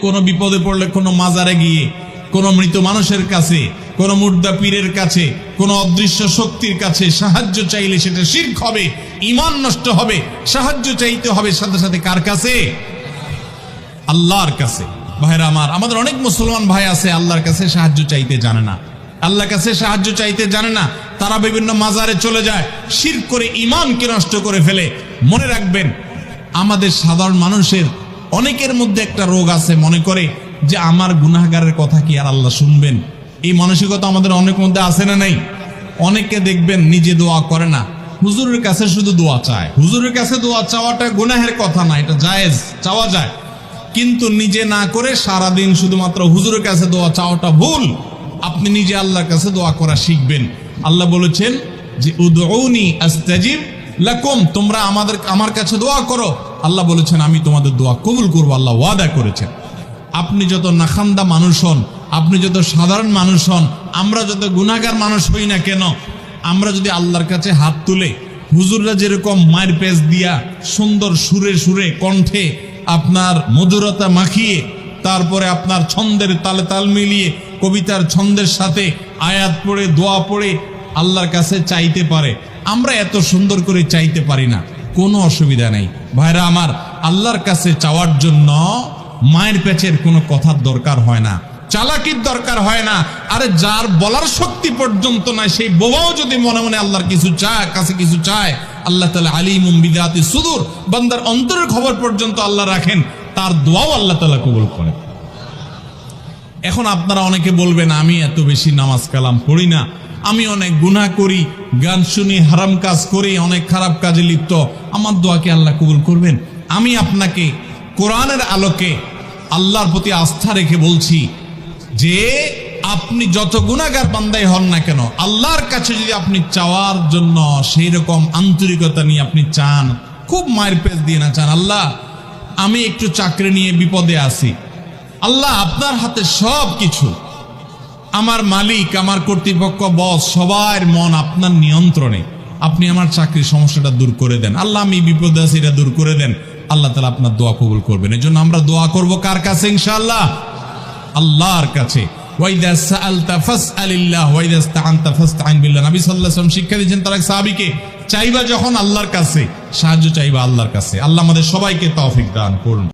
কোনো বিপদে পড়লে কোনো মাজারে গিয়ে, কোনো মৃত মানুষের কাছে, কোনো মুর্দা পীরের কাছে, কোনো অদৃশ্য শক্তির কাছে সাহায্য চাইলে সেটা শির্ক হবে ইমান নষ্ট হবে, সাহায্য চাইতে হবে সাথে সাথে কার কাছে? আল্লাহর কাছে। ভাইরা আমার, আমাদের অনেক মুসলমান ভাই আছে, আল্লাহর কাছে সাহায্য চাইতে জানে না। আল্লাহর কাছে সাহায্য চাইতে জানে না, তারা বিভিন্ন মাজারে চলে যায় শির করে ইমানকে নষ্ট করে ফেলে। মনে রাখবেন, আমাদের সাধারণ মানুষের অনেকের মধ্যে একটা রোগ আছে মনে করে যে আমার গুনাহগারের কথা কি আর আল্লাহ শুনবেন? এই মানসিকতা আমাদের অনেক মধ্যে আছে না নাই? অনেকে দেখবেন নিজে দোয়া করে না। হুজুরের কাছে শুধু দোয়া চায়। হুজুরের কাছে দোয়া চাওয়াটা গুনাহের কথা না, এটা জায়েজ, চাওয়া যায়। কিন্তু নিজে না করে সারাদিন শুধুমাত্র হুজুরের কাছে দোয়া চাওয়াটা ভুল। আপনি নিজে আল্লাহর কাছে দোয়া করা শিখবেন। আল্লাহ বলেছেন যে উদৌনি আস্তাজিব লাকুম। তোমরা আমাদের, আমার কাছে দোয়া করো। আল্লাহ বলেছেন, আমি তোমাদের দোয়া কবুল করব, আল্লাহ ওয়াদা করেছেন। আপনি যত নাখান্দা মানুষ হন, আপনি যত সাধারণ মানুষ হন, আমরা যত গুণাগার মানুষ হই না কেন, আমরা যদি আল্লাহর কাছে হাত তুলে হুজুররা যেরকম মায়ের পেজ দিয়া সুন্দর সুরে সুরে কণ্ঠে আপনার মধুরতা মাখিয়ে, তারপরে আপনার ছন্দের তালে তাল মিলিয়ে কবিতার ছন্দের সাথে আয়াত পড়ে, দোয়া পড়ে আল্লাহর কাছে চাইতে পারে, আমরা এত সুন্দর করে চাইতে পারি না, কোনো অসুবিধা নেই। ভাইরা আমার, আল্লাহর কাছে চাওয়ার জন্য মায়ের পেছের কোনো কথার দরকার হয় না, চালাকির দরকার হয় না। আরে যার বলার শক্তি পর্যন্ত নাই, সেই বোবাও যদি মনে মনে আল্লাহর কিছু চায়, কাছে কিছু চায়, আল্লাহ তালা আলী মুম্বিদাতি সুদূর, বান্দার অন্তরের খবর পর্যন্ত আল্লাহ রাখেন, তার দোয়াও আল্লাহ তালা কবুল করেন। এখন আপনারা অনেকে বলবেন, আমি এত বেশি নামাজ কালাম পড়ি না। আমি অনেক গুনাহ করি, গান শুনি, হারাম কাজ করি, অনেক খারাপ কাজে লিপ্ত। আমার দোয়াকে আল্লাহ কবুল করবেন? আমি আপনাকে কোরআনের আলোকে আল্লাহর প্রতি আস্থা রেখে বলছি যে, আপনি যত গুণাগার বান্দাই হন না কেন, আল্লাহর কাছে যদি আপনি চাওয়ার জন্য সেই রকম আন্তরিকতা নিয়ে আপনি চান, খুব মায়ের পেজ দিয়ে না চান, আল্লাহ, আমি একটু চাকরি নিয়ে বিপদে আছি। আল্লাহ, আপনার হাতে সব কিছু আমার মালিক, আমার কর্তৃপক্ষ, বস, সবার মন আপনার নিয়ন্ত্রণে। আপনি আমার চাকরির সমস্যাটা দূর করে দেন। আল্লাহ, আমি বিপদে আছি, এটা দূর করে দেন। আল্লাহ তালা আপনার দোয়া কবুল করবেন। এই জন্য আমরা দোয়া করব কার কাছে, ইনশাআল্লাহ? আল্লাহর কাছে। শিক্ষা দিয়েছেন চাইবা যখন আল্লাহর কাছে, সাহায্য চাইবা আল্লাহর কাছে। আল্লাহ আমাদের সবাইকে তৌফিক দান করুন।